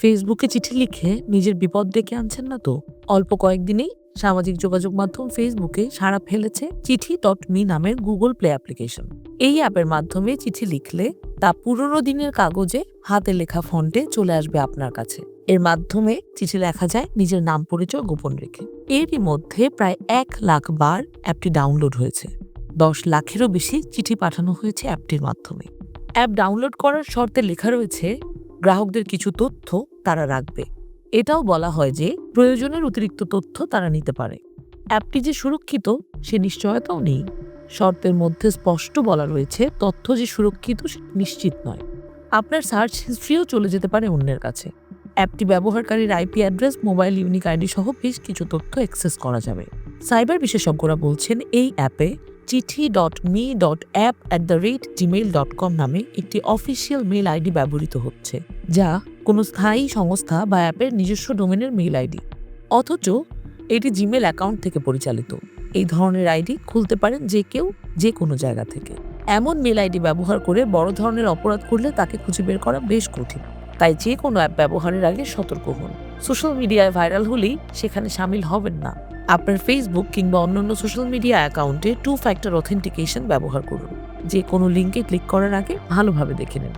ফেসবুকে চিঠি লিখে নিজের বিপদ ডেকে আনছেন না তো? অল্প কয়েকদিনেই সামাজিক যোগাযোগ মাধ্যম ফেসবুকে সাড়া ফেলেছে চিঠি ডট মি নামের গুগল প্লে অ্যাপ্লিকেশন এই অ্যাপের মাধ্যমে চিঠি লিখলে তা পুরনো দিনের কাগজে হাতে লেখা ফন্টে চলে আসবে আপনার কাছে। এর মাধ্যমে চিঠি লেখা যায় নিজের নাম পরিচয় গোপন রেখে। এরই মধ্যে প্রায় এক লাখ বার অ্যাপটি ডাউনলোড হয়েছে। দশ লাখেরও বেশি চিঠি পাঠানো হয়েছে অ্যাপটির মাধ্যমে। অ্যাপ ডাউনলোড করার শর্তে লেখা রয়েছে গ্রাহকদের কিছু তথ্য তারা রাখবে। এটাও বলা হয় যে, প্রয়োজনের অতিরিক্ত তথ্য তারা নিতে পারে। অ্যাপটি যে সুরক্ষিত, সে নিশ্চয়তাও নেই। শর্তের মধ্যে স্পষ্ট বলা রয়েছে, তথ্য যে সুরক্ষিত নিশ্চিত নয়। আপনার সার্চ হিস্ট্রিও চলে যেতে পারে অন্যের কাছে। অ্যাপটি ব্যবহারকারীর IP address, mobile, unique ID সহ বেশ কিছু তথ্য অ্যাক্সেস করা যাবে। সাইবার বিশেষজ্ঞরা বলছেন, এই অ্যাপে chithi dot me dot app at the rate Gmail dot com নামে একটি অফিসিয়াল মেল আইডি ব্যবহৃত হচ্ছে, যা কোনো স্থায়ী সংস্থা বা অ্যাপের নিজস্ব ডোমেনের মেল আইডি। অথচ এটি জিমেল অ্যাকাউন্ট থেকে পরিচালিত। এই ধরনের আইডি খুলতে পারেন যে কেউ যে কোনো জায়গা থেকে। এমন মেল আইডি ব্যবহার করে বড় ধরনের অপরাধ করলে তাকে খুঁজে বের করা বেশ কঠিন। তাই যে কোনো অ্যাপ ব্যবহারের আগে সতর্ক হন। সোশ্যাল মিডিয়ায় ভাইরাল হলেই সেখানে সামিল হবেন না। আপনার ফেসবুক কিংবা অন্যান্য সোশ্যাল মিডিয়া অ্যাকাউন্টে টু ফ্যাক্টর অথেন্টিকেশন ব্যবহার করুন। যে কোনো লিঙ্কে ক্লিক করার আগে ভালোভাবে দেখে নিন।